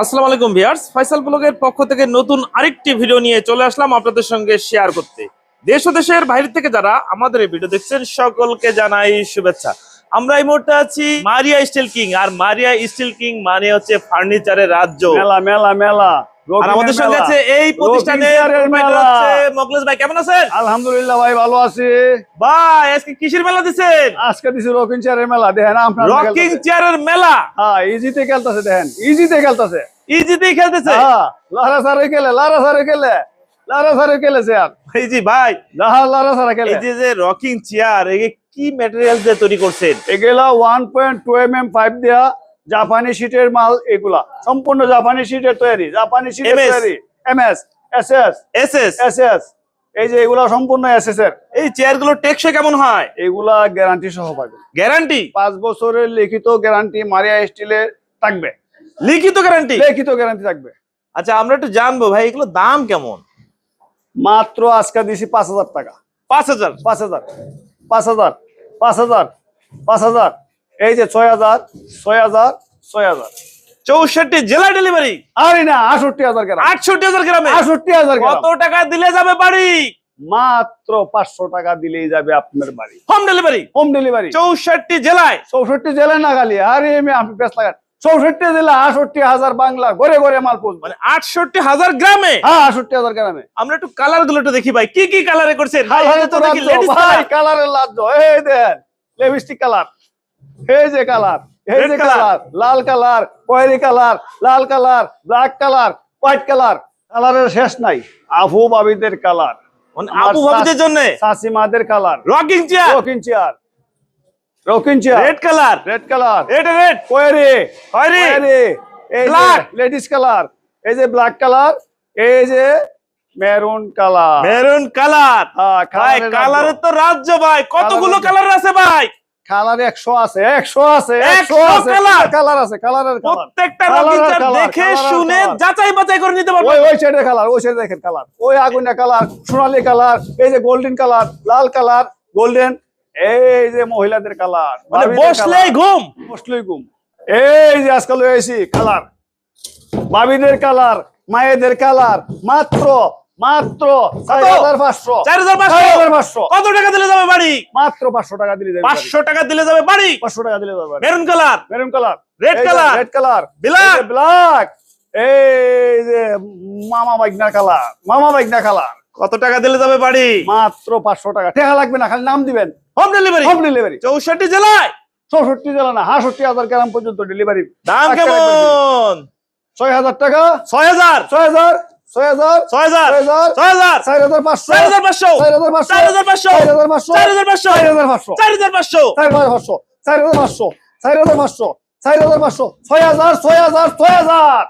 আসসালামু আলাইকুম ভিউয়ার্স। ফয়সাল ব্লগের পক্ষ থেকে নতুন আরেকটি ভিডিও নিয়ে চলে আসলাম আপনাদের সঙ্গে শেয়ার করতে। দেশ ও দেশের বাইরে থেকে যারা আমাদের এই ভিডিও দেখছেন, সকলকে জানাই শুভেচ্ছা। আমরা এই মুহূর্তে আছি মারিয়া স্টিল কিং। আর মারিয়া স্টিল কিং মানে হচ্ছে ফার্নিচারের রাজ্য। মেলা মেলা মেলা। আর আমাদের সঙ্গে আছে এই প্রতিষ্ঠানে মকলেশ ভাই কেমন আছেন? আলহামদুলিল্লাহ ভাই ভালো আছি। ভাই আজকে কিসের মেলা আজকে দিছি রকিং চেয়ারের মেলা দেখেন আপনার রকিং চেয়ারের মেলা? হ্যাঁ ইজিতে খেলতেছে দেখেন ইজিতে খেলতেছে। ইজিতেই খেলতেছে? হ্যাঁ লারা সারে খেলে লারা সারে খেলে লারা সারে খেলে চেয়ার এই জি ভাই যাহা লারা সারে খেলে। এই যে রকিং চেয়ার কি ম্যাটেরিয়াল দিয়ে তৈরি করছেন? এগুলা one point two M M five দেওয়া জাপানি শীটের মাল এগুলা। সম্পূর্ণ জাপানি শীটের তৈরি। জাপানি শীটের MS তৈরি। M S S S SS. S S S এই যে এগুলা সম্পূর্ণ এস এস এর। এই চেয়ারগুলো টেকসই কেমন হয়? এগুলা গ্যারান্টি সহ পাবেন গ্যারান্টি? পাঁচ বছরের লিখিত গ্যারান্টি মারিয়া স্টিলের থাকবে। লিখিত গ্যারান্টি? লিখিত গ্যারান্টি থাকবে। আচ্ছা আমরা একটু জানব ভাই এগুলো দাম কেমন? মাত্র আজকে দিছি পাঁচ হাজার টাকা। পাঁচ হাজার? পাঁচ হাজার। পাঁচ হাজার। পাঁচ হাজার। পাঁচ হাজার। এই যে ছয় হাজার ছয় হাজার ছয় হাজার। চৌষট্টি জেলা ডেলিভারি আরে না আষট্টি হাজার গ্রাম। আটষট্টি হাজার গ্রামে? আষট্টি হাজার কত টাকা দিলে যাবে বাড়ি? মাত্র পাঁচশো টাকা দিলেই যাবে আপনার বাড়ি। হোম ডেলিভারি হোম ডেলিভারি চৌষট্টি জেলায়? চৌষট্টি জেলায় না খালি। আরে আমি আপনি লাগান চৌষট্টি জেলা আটষট্টি হাজার বাংলা ঘরে ঘরে মাল পৌঁছবে মানে আটষট্টি হাজার গ্রামে? হ্যাঁ আষট্টি হাজার গ্রামে। আমরা একটু কালারগুলো একটু দেখি ভাই। কি কি কালারে করছেন। কালারের লাজ্জ এই দেন লিপস্টিক কালার এই যে কালার এই যে কালার। লাল কালার খয়েরি কালার লাল colour black colour white colour কালারের শেষ নাই। আফু বাবিদের কালার মানে আপু ভাবিদের জন্য? শাসিমাদের colour. Rocking chair rocking chair rocking chair red colour. Red colour. Red খয়েরি খয়েরি। খয়েরি এই যে লেডিস কালার। এই যে ব্ল্যাক কালার। এই যে মেরুন কালার। Maroon colour. হ্যাঁ, কালারের তো রাজ্য ভাই। কতগুলো কালার আছে ভাই? কালার একশো আছে একশো আছে একশো 100 আছে। কালার। আছে কালারের প্রত্যেকটা দেখে শুনে যাচাই বাছাই করে নিতে ওই ওই সাইডের কালার ওই সাইডে দেখেন কালার। ওই আগুনের কালার সোনালী কালার এই যে গোল্ডেন কালার লাল কালার গোল্ডেন এই যে মহিলাদের কালার মানে বসলেই ঘুম। বসলেই ঘুম। এই যে আজকাল এসি কালার। ভাবিদের কালার মায়েদের কালার মাত্র মাত্র চার হাজার পাঁচশো। চার হাজার পাঁচশো? পাঁচশো। কত টাকা দিলে যাবে বাড়ি? মাত্র পাঁচশো টাকা দিলে যাবে পাঁচশো টাকা দিলে যাবে বাড়ি? পাঁচশো টাকা দিলে যাবে maroon colour. Maroon colour. Red colour। Red colour. Black। Black. এই যে মামা বাইকনা কালার। মামা বাইকনা কালার। কত টাকা দিলে যাবে বাড়ি? মাত্র পাঁচশো টাকা। টাকা লাগবে না খালি নাম দিবেন। হোম ডেলিভারি হোম ডেলিভারি চৌষট্টি জেলায়? চৌষট্টি জেলা না হাষট্টি হাজার গ্রাম পর্যন্ত ডেলিভারি দাম কেমন? ছয় হাজার টাকা। ছয় হাজার? ছয় হাজার। ছয় হাজার ছয় হাজার ছয় হাজার চার হাজার পাঁচশো চার হাজার পাঁচশো চার হাজার পাঁচশো চার হাজার পাঁচশো চার হাজার পাঁচশো চার হাজার পাঁচশো চার হাজার পাঁচশো চার হাজার পাঁচশো চার হাজার পাঁচশো চার হাজার পাঁচশো চার হাজার পাঁচশো চার হাজার পাঁচশো ছয় হাজার ছয় হাজার ছয় হাজার